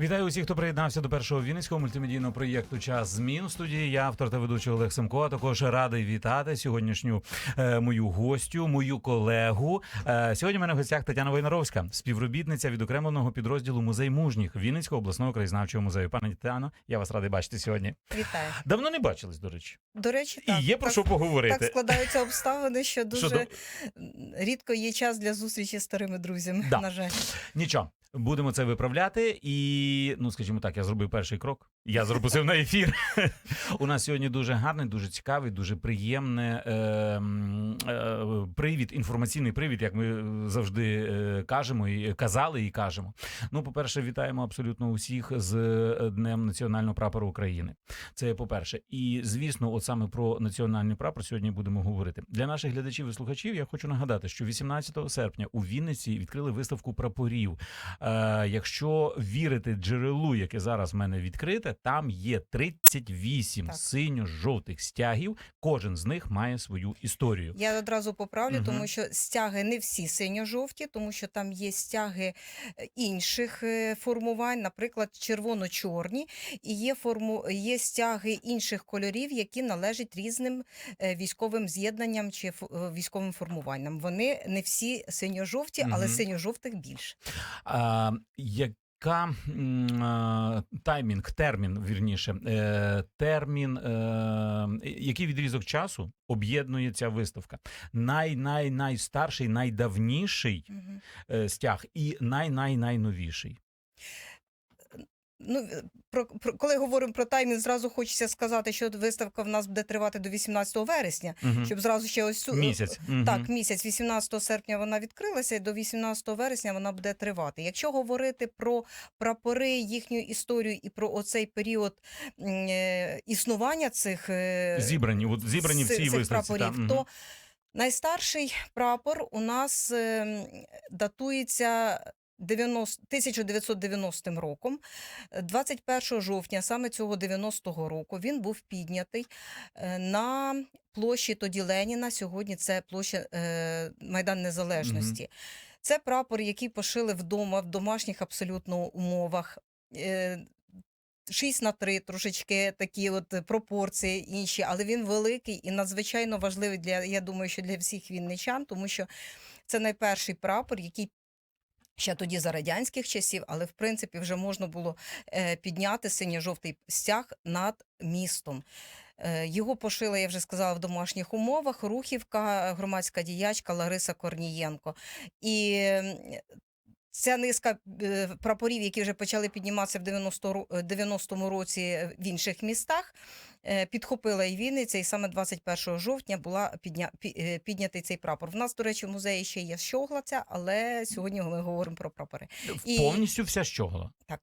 Вітаю усіх, хто приєднався до першого вінницького мультимедійного проєкту Час змін у студії. Я автор та ведучий Олег Семко. А також радий вітати сьогоднішню е, мою гостю, мою колегу. Е, сьогодні в мене в гостях Тетяна Войнаровська, співробітниця відокремленого підрозділу музей мужніх Вінницького обласного краєзнавчого музею. Пане Тетяно, я вас радий бачити сьогодні. Вітаю. Давно не бачились, до речі, До речі, і є про так, що поговорити. так складаються обставини, що дуже до- рідко є час для зустрічі з старими друзями. Да. На жаль, Нічого. Будемо це виправляти, і ну скажімо так, я зробив перший крок. Я запустив на ефір. У нас сьогодні дуже гарний, дуже цікавий, дуже приємний е, е, привід, інформаційний привід, як ми завжди е, кажемо і казали і кажемо. Ну, по-перше, вітаємо абсолютно усіх з е, Днем національного прапору України. Це по-перше. І звісно, от саме про національний прапор сьогодні будемо говорити. Для наших глядачів і слухачів я хочу нагадати, що 18 серпня у Вінниці відкрили виставку прапорів. Е, якщо вірити джерелу, яке зараз в мене відкрите, там є 38 Так. синьо-жовтих стягів. Кожен з них має свою історію. я одразу поправлю, Мгм. тому що стяги не всі синьо-жовті, тому що там є стяги е, інших е, формувань, наприклад, червоно-чорні, і є форму є стяги інших кольорів, які належать різним військовим з'єднанням чи військовим формуванням. Вони не всі синьо-жовті, але Мгм. синьо-жовтих більше. Яка таймінг, термін, вірніше, е, термін, е, який відрізок часу об'єднує ця виставка? Най-най найстарший, найдавніший е, стяг і най-най-найновіший. Ну, е, про, про коли говоримо про таймінг, зразу хочеться сказати, що виставка в нас буде тривати до 18 вересня, Мгм. щоб зразу ще ось цю- Місяць. Мгм. Так, місяць 18 серпня вона відкрилася, і до 18 вересня вона буде тривати. Якщо говорити про прапори, їхню історію і про оцей період е, існування цих е, Зібрані, от зібрані в цій виставці. та, прапорів, мгм. то найстарший прапор у нас ем, датується 90, 1990 роком. Е, 21 жовтня саме цього 90-го року він був піднятий е, на площі тоді Леніна. Сьогодні це площа е, Майдан Незалежності. Це прапор, який пошили вдома в домашніх абсолютно умовах. Е, 6 на 3, трошечки такі от пропорції інші, але він великий і надзвичайно важливий для, я думаю, що для всіх вінничан, тому що це найперший прапор, який ще тоді за радянських часів, але в принципі вже можна було е, підняти синьо-жовтий стяг над містом. Е, Його пошила, я вже сказала, в домашніх умовах. Рухівка, громадська діячка Лариса Корнієнко. І ця низка е, прапорів, які вже почали підніматися в 90 ро- е, 90-му році в інших містах, е, підхопила і Вінниця, і саме 21 жовтня була підня... піднятий цей прапор. В нас, до речі, в музеї ще є щоглаця, але сьогодні ми говоримо про прапори. і- Повністю вся щогла. Так,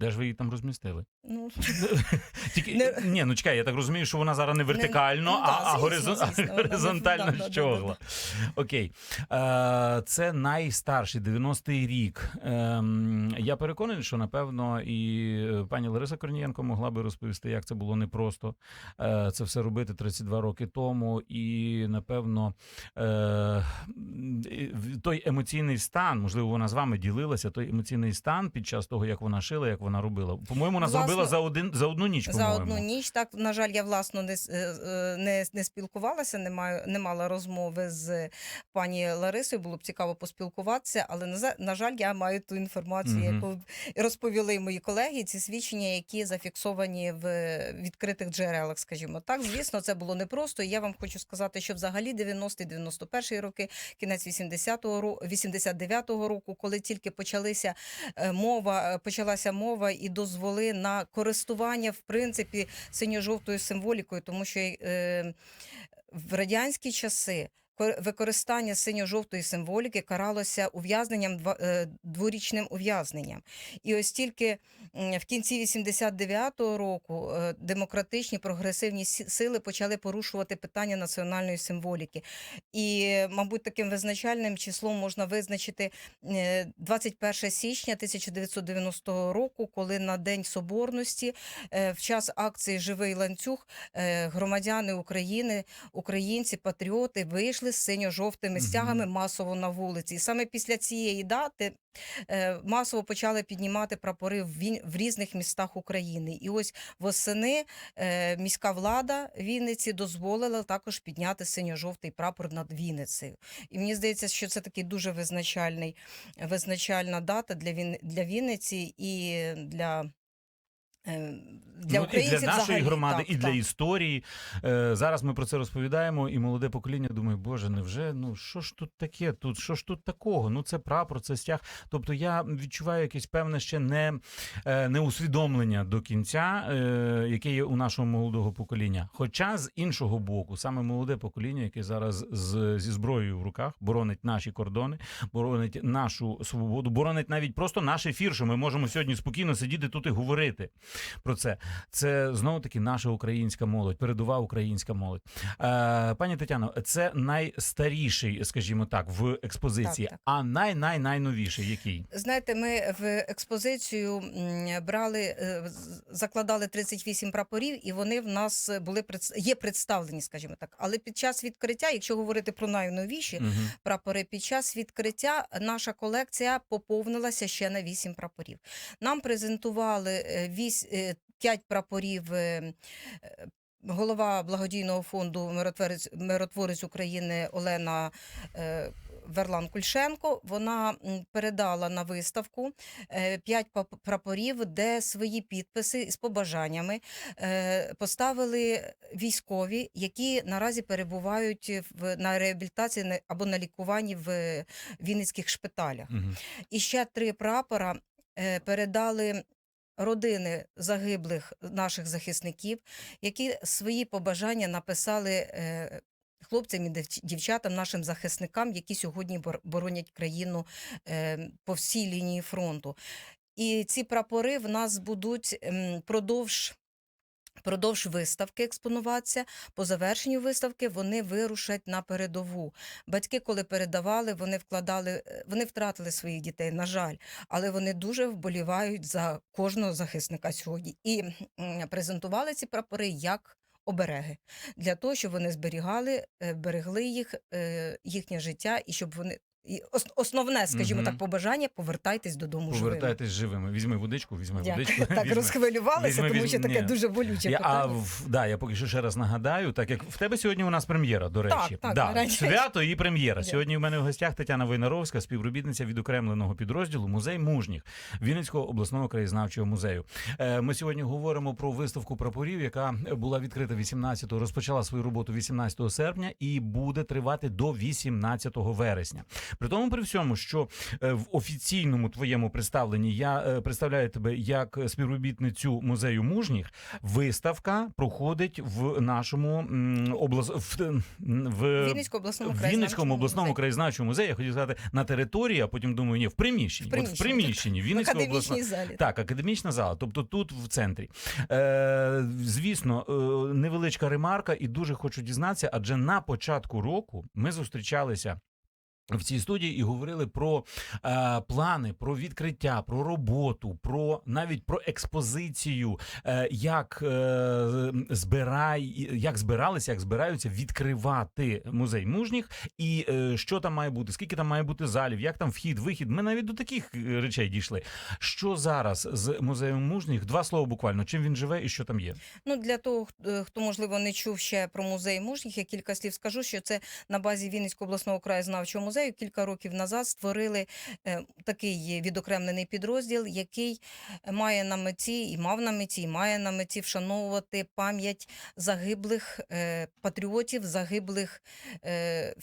Де ж ви її там розмістили? ну Тільки Не- ні, ну чекай, я так розумію, що вона зараз не вертикально, ну, а, да, а горизон- звісно, не- горизонтально да, да, да, щогла. Окей. Е, це найстарший 90-й рік. Ем, я переконаний, що напевно і е, пані Лариса Корнієнко могла би розповісти, як це було непросто е, це все робити 32 роки тому. І напевно е, той емоційний стан, можливо, вона з вами ділилася. Той емоційний стан під час того, як вона шила, як вона робила. По-моєму, вона Власне, зробила за один за одну ніч. за одну ніч. Так, на жаль, я власно не, е, е, не, не спілкувалася, не, маю, не мала розмови з пані Ларисою. Було б цікаво поспілкуватися, але на, на жаль, я маю ту інформацію, Мгм. яку розповіли мої колеги. Ці свідчення, які зафіксовані в відкритих джерелах, скажімо так. Звісно, це було непросто. І я вам хочу сказати, що взагалі 90-91 роки, кінець 80-го ро- 89-го року, коли тільки почалися е, мова, е, почалася мова і дозволи на користування в принципі синьо-жовтою символікою, тому що е, в радянські часи. Кор- Використання синьо-жовтої символіки каралося ув'язненням е, дворічним ув'язненням. І ось тільки в кінці 89-го року е, демократичні прогресивні сили почали порушувати питання національної символіки. І, мабуть, таким визначальним числом можна визначити е, 21 січня 1990 року, коли на День Соборності е, в час акції Живий ланцюг е, громадяни України, українці, патріоти вийшли з синьо-жовтими стягами масово на вулиці. І саме після цієї дати е, масово почали піднімати прапори в, Він- в різних містах України. І ось восени е, міська влада Вінниці дозволила також підняти синьо-жовтий прапор над Вінницею. І мені здається, що це такий дуже визначальний, визначальна дата для, Він, для Вінниці і для. Е, Для ну, і для нашої взагалі. громади, Так, і для так. історії. Е, зараз ми про це розповідаємо, і молоде покоління думає, боже, невже ну що ж тут таке? Тут що ж тут такого? Ну це прапор, це стяг. Тобто я відчуваю якесь певне ще не, е, неусвідомлення до кінця, е, яке є у нашого молодого покоління. Хоча з іншого боку, саме молоде покоління, яке зараз з, зі зброєю в руках боронить наші кордони, боронить нашу свободу, боронить навіть просто наш ефір, що ми можемо сьогодні спокійно сидіти тут і говорити про це. Це знову таки наша українська молодь, передова українська молодь. Е, Пані Тетяно, це найстаріший, скажімо так, в експозиції, так, так. а най-най-найновіший який знаєте, ми в експозицію брали, е, закладали 38 прапорів, і вони в нас були є представлені, скажімо так. Але під час відкриття, якщо говорити про найновіші угу. прапори, під час відкриття наша колекція поповнилася ще на 8 прапорів. Нам презентували е, 8 Е, п'ять прапорів. Е, е, голова благодійного фонду миротворець миротворець України Олена Верлан Кульшенко. Вона передала на виставку п'ять прапорів, де свої підписи з побажаннями поставили військові, які наразі перебувають на реабілітації або на лікуванні в Вінницьких шпиталях. Угу. І ще три прапора передали Родини загиблих наших захисників, які свої побажання написали е, хлопцям і дівч- дівчатам, нашим захисникам, які сьогодні бор- боронять країну е, по всій лінії фронту. І ці прапори в нас будуть ем, продовж. Продовж виставки експонуватися. По завершенню виставки вони вирушать на передову. Батьки, коли передавали, вони вкладали, е, вони втратили своїх дітей, на жаль, але вони дуже вболівають за кожного захисника сьогодні. І презентували ці прапори як обереги для того, щоб вони зберігали, е, берегли їх, е, їхнє життя, і щоб вони і основне, скажімо Мгм. так, побажання повертайтесь додому. Повертайтесь живими. Візьми водичку, візьми Дякую. водичку. Так візьми. розхвилювалися, Візьми, тому візьми. що таке Ні. дуже болюче Я, а питання. в, да, я поки що ще раз нагадаю, так як в тебе сьогодні у нас прем'єра, до речі. Так, так, да, свято і прем'єра. Сьогодні у мене в гостях Тетяна Войнаровська, співробітниця відокремленого підрозділу Музей мужніх Вінницького обласного краєзнавчого музею. Е, Ми сьогодні говоримо про виставку прапорів, яка була відкрита 18-го, розпочала свою роботу 18 серпня і буде тривати до 18 вересня. При тому, при всьому, що е, в офіційному твоєму представленні я е, представляю тебе як співробітницю музею мужніх. Виставка проходить в нашому облас... в, в... Вінницькому обласному в Вінницькому обласному краєзнавчому музеї, я хотів сказати, на території, а потім думаю, ні, в приміщенні. В приміщенні, От в приміщенні Вінницького обласного. залі. Так, академічна зала, тобто тут в центрі. Е, звісно, е, невеличка ремарка, і дуже хочу дізнатися, адже на початку року ми зустрічалися. В цій студії і говорили про е, плани, про відкриття, про роботу, про навіть про експозицію, е, як е, збирай, як збиралися, як збираються відкривати музей мужніх, і е, що там має бути, скільки там має бути залів, як там вхід, вихід. Ми навіть до таких е, речей дійшли. Що зараз з музеєм мужніх? Два слова буквально. Чим він живе і що там є? Ну для того, е, хто можливо не чув ще про музей мужніх, я кілька слів скажу, що це на базі Вінницького обласного краєзнавчого музею кілька років назад створили е, такий відокремлений підрозділ, який має на меті і мав на меті, і має на меті вшановувати пам'ять загиблих е, патріотів, загиблих е,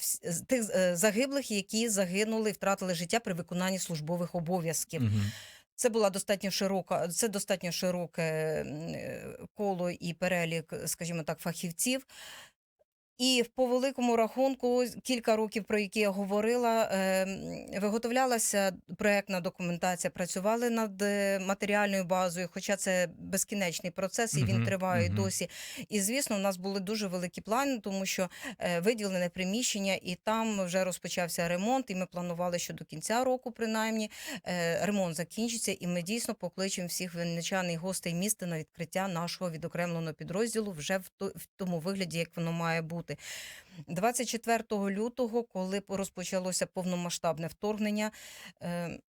тих е, загиблих, які загинули, втратили життя при виконанні службових обов'язків. Це була достатньо широка, це достатньо широке е, коло і перелік, скажімо так, фахівців. І по великому рахунку, кілька років, про які я говорила, е, виготовлялася проектна документація, працювали над е, матеріальною базою, хоча це безкінечний процес, і він триває мгм. досі. І звісно, у нас були дуже великі плани, тому що е, виділене приміщення, і там вже розпочався ремонт. І ми планували, що до кінця року, принаймні, е, ремонт закінчиться, і ми дійсно покличемо всіх винничан і гостей міста на відкриття нашого відокремленого підрозділу вже в тому вигляді, як воно має бути. 24 лютого, коли розпочалося повномасштабне вторгнення. е,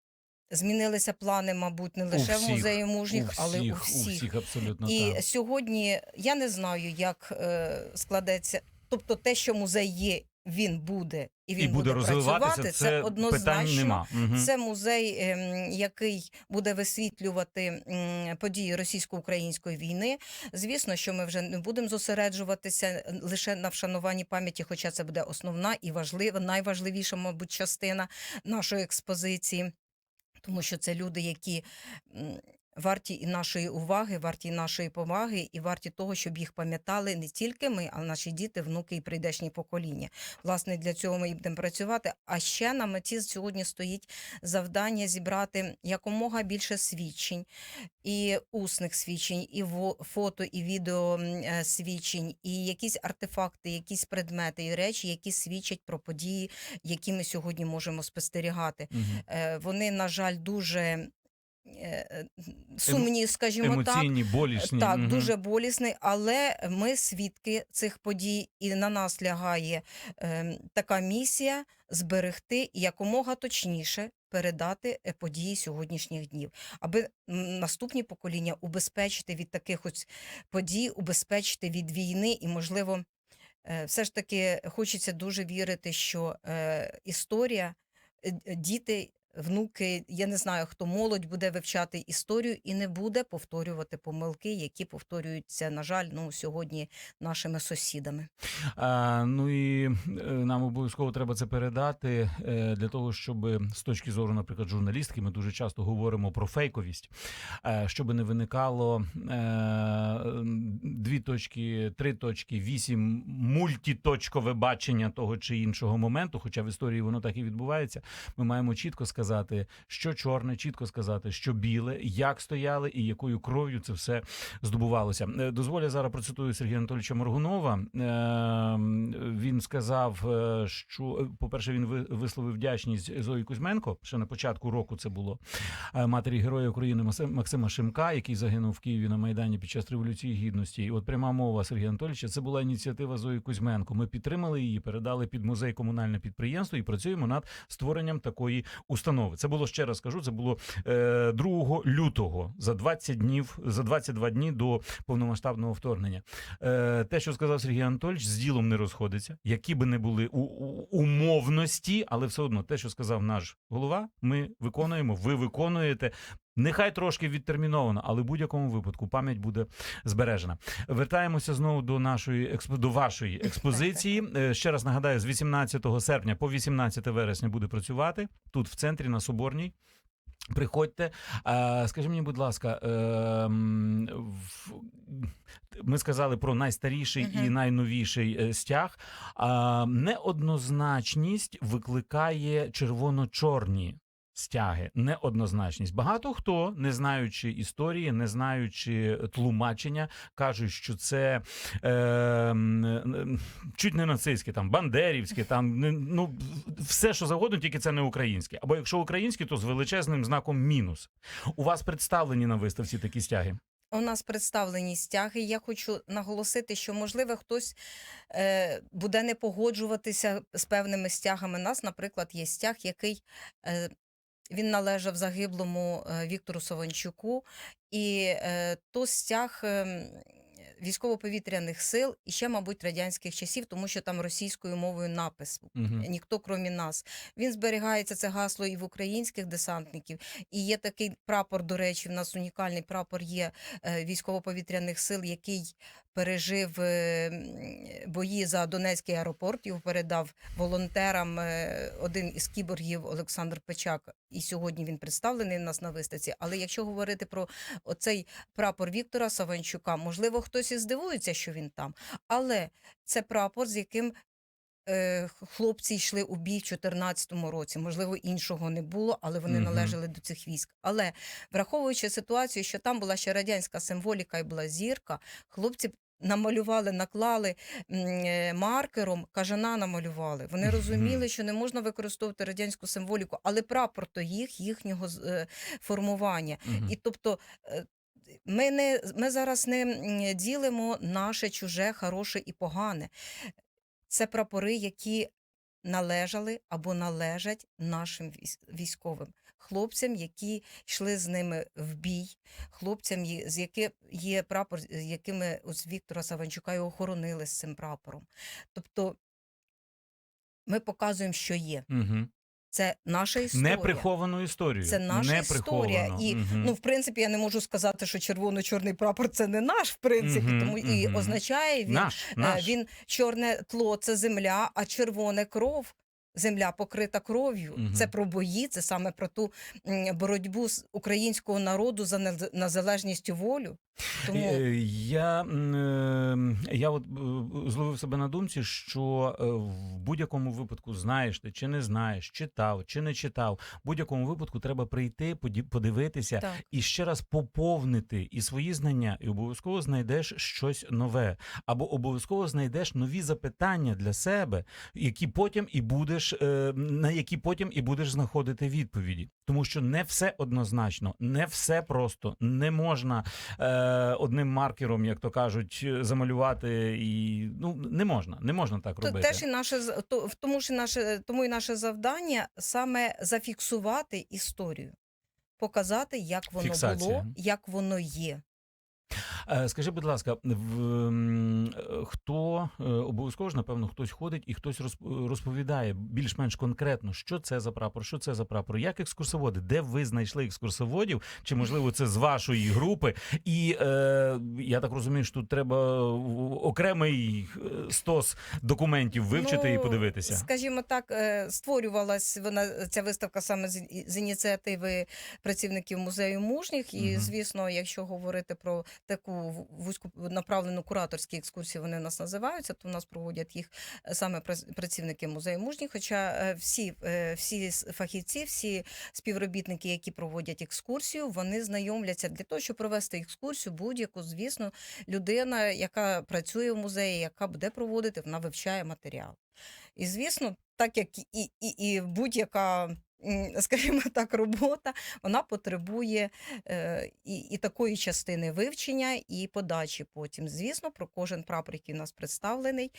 Змінилися плани, мабуть, не У лише в музеї мужніх, у але у всіх, всіх. у всіх абсолютно І так. сьогодні я не знаю, як е, складеться. Тобто, те, що музей є, він буде і він і буде розвиватися. працювати. Це, питань однозначно. нема. Мгм. Це музей, ем, який буде висвітлювати події російсько-української війни. Звісно, що ми вже не будемо зосереджуватися е, лише на вшануванні пам'яті, хоча це буде основна і важлива, найважливіша, мабуть, частина нашої експозиції, тому що це люди, які. Варті і нашої уваги, варті і нашої поваги, і варті того, щоб їх пам'ятали не тільки ми, а наші діти, внуки і прийдешні покоління. Власне, для цього ми і будемо працювати. А ще на меті сьогодні стоїть завдання зібрати якомога більше свідчень, і усних свідчень, і фото, і відео е, свідчень, і якісь артефакти, якісь предмети і речі, які свідчать про події, які ми сьогодні можемо спостерігати. Е, Вони, на жаль, дуже. Е, Сумні, скажімо так, Емоційні, болісні. так, Мгм. дуже болісний, але ми свідки цих подій, і на нас лягає е, така місія зберегти якомога точніше передати е, події сьогоднішніх днів, аби наступні покоління убезпечити від таких ось подій, убезпечити від війни і, можливо, е, все ж таки хочеться дуже вірити, що е, історія, е, діти. Внуки, я не знаю, хто молодь буде вивчати історію і не буде повторювати помилки, які повторюються, на жаль, ну сьогодні нашими сусідами. А, ну і е, нам обов'язково треба це передати е, для того, щоб з точки зору, наприклад, журналістки, ми дуже часто говоримо про фейковість, е, щоб не виникало дві точки, три точки, вісім мультиточкове бачення того чи іншого моменту. Хоча в історії воно так і відбувається. Ми маємо чітко сказати, що чорне, чітко сказати, що біле, як стояли і якою кров'ю це все здобувалося. Дозволю зараз процитую Сергія Анатолійовича Моргунова. Він сказав, е, що е, по-перше, він висловив вдячність Зої Кузьменко. Ще на початку року це було е, матері Героя України Максима Шимка, який загинув в Києві на майдані під час революції гідності. І от пряма мова Сергія Анатолійовича. Це була ініціатива Зої Кузьменко. Ми підтримали її, передали під музей комунальне підприємство і працюємо над створенням такої установи. Це було ще раз кажу. Це було е, 2 лютого за 20 днів, за 22 дні до повномасштабного вторгнення. Те, що сказав Сергій Анатольович, з ділом не розходиться, які би не були у, у, умовності, але все одно те, що сказав наш голова, ми виконуємо. Ви виконуєте. Нехай трошки відтерміновано, але в будь-якому випадку пам'ять буде збережена. Вертаємося знову до нашої до вашої експозиції. Е, Ще раз нагадаю, з 18 серпня по 18 вересня буде працювати тут в центрі на Соборній. Приходьте, скажи мені, будь ласка, ем, ми сказали про найстаріший і найновіший е, стяг. Неоднозначність викликає червоно-чорні. Стяги, неоднозначність. Багато хто, не знаючи історії, не знаючи тлумачення, кажуть, що це е, м, чуть не нацистське, там бандерівське, там ну все, що завгодно, тільки це не українське. Або якщо українське, то з величезним знаком мінус. У вас представлені на виставці такі стяги? У нас представлені стяги. Я хочу наголосити, що можливо хтось е, буде не погоджуватися з певними стягами. Нас, наприклад, є стяг, який е, він належав загиблому е, Віктору Саванчуку, і е, то стяг. ем, Військово-повітряних сил і ще, мабуть, радянських часів, тому що там російською мовою напис Угу. ніхто крім нас. Він зберігається це гасло і в українських десантників. І є такий прапор, до речі, в нас унікальний прапор є е, військово-повітряних сил, який пережив е, бої за Донецький аеропорт. Його передав волонтерам е, один із кіборгів Олександр Печак. І сьогодні він представлений у нас на виставці. Але якщо говорити про оцей прапор Віктора Саванчука, можливо, хтось і здивується, що він там. Але це прапор, з яким е, хлопці йшли у бій в 2014 році. Можливо, іншого не було, але вони Мгм. належали до цих військ. Але враховуючи ситуацію, що там була ще радянська символіка і була зірка, хлопці. Намалювали, наклали е, маркером, кажана намалювали. Вони розуміли, що не можна використовувати радянську символіку, але прапор то їх, їхнього е, формування. І тобто е, ми, не, ми зараз не ділимо наше чуже, хороше і погане. Це прапори, які належали або належать нашим військовим, хлопцям, які йшли з ними в бій, хлопцям, з яки є прапор, з якими ось Віктора Саванчука і охоронили з цим прапором. Тобто ми показуємо, що є. Мгм. Це наша історія. Неприховану історію. Це наша історія. І Мгм. ну, в принципі, я не можу сказати, що червоно-чорний прапор це не наш, в принципі, Мгм, тому і означає він, наш, е, наш. він чорне тло це земля, а червоне кров. Земля покрита кров'ю. Угу. Це про бої, це саме про ту боротьбу з українського народу за незалежність і волю. Тому Е, Я, е, я от е, зловив себе на думці, що е, в будь-якому випадку знаєш ти чи не знаєш, читав чи не читав. В будь-якому випадку треба прийти, подивитися так. і ще раз поповнити і свої знання, і обов'язково знайдеш щось нове, або обов'язково знайдеш нові запитання для себе, які потім і будеш е, на які потім і будеш знаходити відповіді, тому що не все однозначно, не все просто не можна е, одним маркером, як то кажуть, замалювати і ну не можна, не можна так робити. теж і наше то, тому ж наше тому і наше завдання саме зафіксувати історію, показати, як воно Фіксація. було, як воно є. Е, Скажи, будь ласка, в, е, хто е, обов'язково ж, напевно, хтось ходить і хтось розп- розповідає більш-менш конкретно, що це за прапор, що це за прапор, як екскурсоводи, де ви знайшли екскурсоводів, чи можливо це з вашої групи? І е, я так розумію, що тут треба окремий стос документів вивчити і Ну, подивитися. Скажімо так, створювалась вона ця виставка саме з, з ініціативи працівників музею мужніх. І, Мгм. звісно, якщо говорити про таку в- вузьку направлену кураторські екскурсії, вони у нас називаються, то в нас проводять їх е, саме прац- працівники музею мужніх. Хоча е, всі, е, всі фахівці, всі співробітники, які проводять екскурсію, вони знайомляться для того, щоб провести екскурсію, будь-яку, звісно, людина, яка працює в музеї, яка буде проводити, вона вивчає матеріал. І звісно, так як і, і, і будь-яка, скажімо так, робота, вона потребує е, і, і такої частини вивчення, і подачі потім. Звісно, про кожен прапор, який у нас представлений,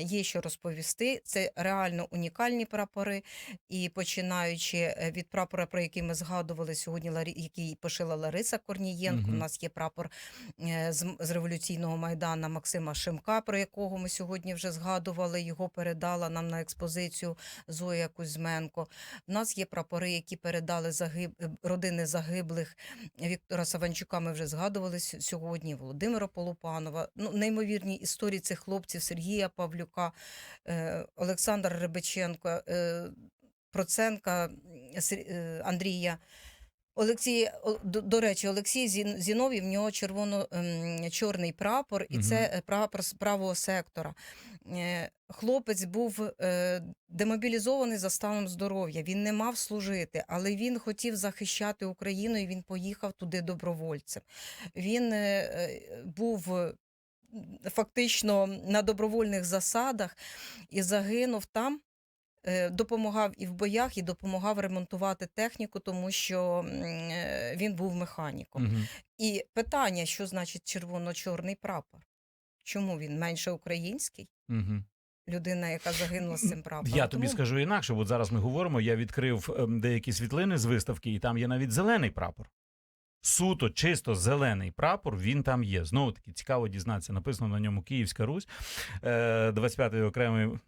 є що розповісти. Це реально унікальні прапори. І починаючи е, від прапора, про який ми згадували сьогодні, який пошила Лариса Корнієнко. Мгм. У нас є прапор е, з, з революційного майдана Максима Шимка, про якого ми сьогодні вже згадували. Його передала нам на експозицію Зоя Кузьменко. У нас є прапори, які передали загиб... е, родини загиблих Віктора Саванчука. Ми вже згадували сьогодні. Володимира Полупанова. Ну, неймовірні історії цих хлопців Сергія Павлюка, Олександра Олександр е, Проценка е, Андрія. Олексій, до, до речі, Олексій Зін- Зіновій, в нього червоно-чорний прапор, і Мгм. це е, прапор з правого сектора. Е, Хлопець був е, демобілізований за станом здоров'я. Він не мав служити, але він хотів захищати Україну, і він поїхав туди добровольцем. Він був фактично на добровольних засадах і загинув там допомагав і в боях, і допомагав ремонтувати техніку, тому що е, він був механіком. Мгм. І питання, що значить червоно-чорний прапор? Чому він менше український? Мгм. Людина, яка загинула з цим прапором. Я тобі Тому скажу інакше. От зараз ми говоримо. Я відкрив ем, деякі світлини з виставки, і там є навіть зелений прапор. Суто, чисто зелений прапор, він там є. Знову таки цікаво дізнатися. Написано на ньому Київська Русь, е, 25-й окремий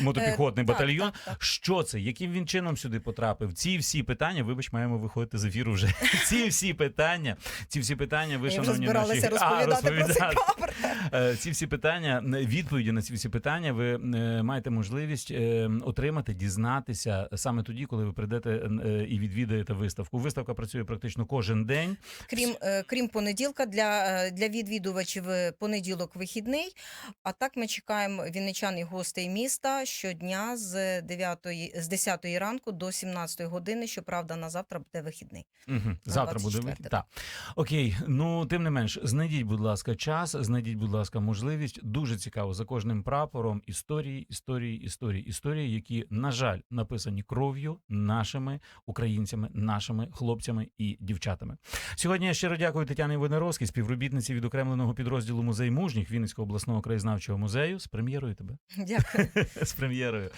мотопіхотний Е, так, батальйон. так, так. Що це? Яким він чином сюди потрапив? Ці всі питання, вибач, маємо виходити з ефіру вже. Ці всі питання, ці всі питання, ви шановні наші... А, розповідати про цей розповідати. Е, Ці всі питання, е, відповіді на ці всі питання, ви маєте можливість отримати, дізнатися саме тоді, коли ви прийдете і відвідаєте виставку. Виставка працює практично кожен день. Крім, крім понеділка, для, для відвідувачів понеділок вихідний. А так ми чекаємо вінничан і гостей міста щодня з 9, з 10 ранку до 17 години. Щоправда, на завтра буде вихідний. Угу. Завтра буде 24, вихід. Так. Окей, ну тим не менш, знайдіть, будь ласка, час, знайдіть, будь ласка, можливість. Дуже цікаво за кожним прапором історії, історії, історії, історії, які, на жаль, написані кров'ю нашими українцями, нашими хлопцями і дівчатами. Сьогодні я щиро дякую Тетяні Венеровській, співробітниці відокремленого підрозділу музей мужніх Вінницького обласного краєзнавчого музею. З прем'єрою тебе. Дякую. з прем'єрою.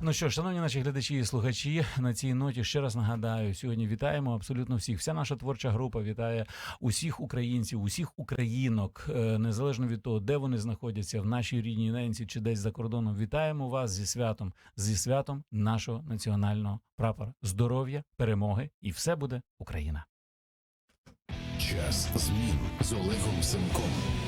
Ну що шановні наші глядачі і слухачі, на цій ноті ще раз нагадаю: сьогодні вітаємо абсолютно всіх. Вся наша творча група вітає усіх українців, усіх українок, е, незалежно від того, де вони знаходяться, в нашій рідній ненці чи десь за кордоном. Вітаємо вас зі святом, зі святом нашого національного прапора. Здоров'я, перемоги, і все буде Україна. Час змін з Олегом Семком.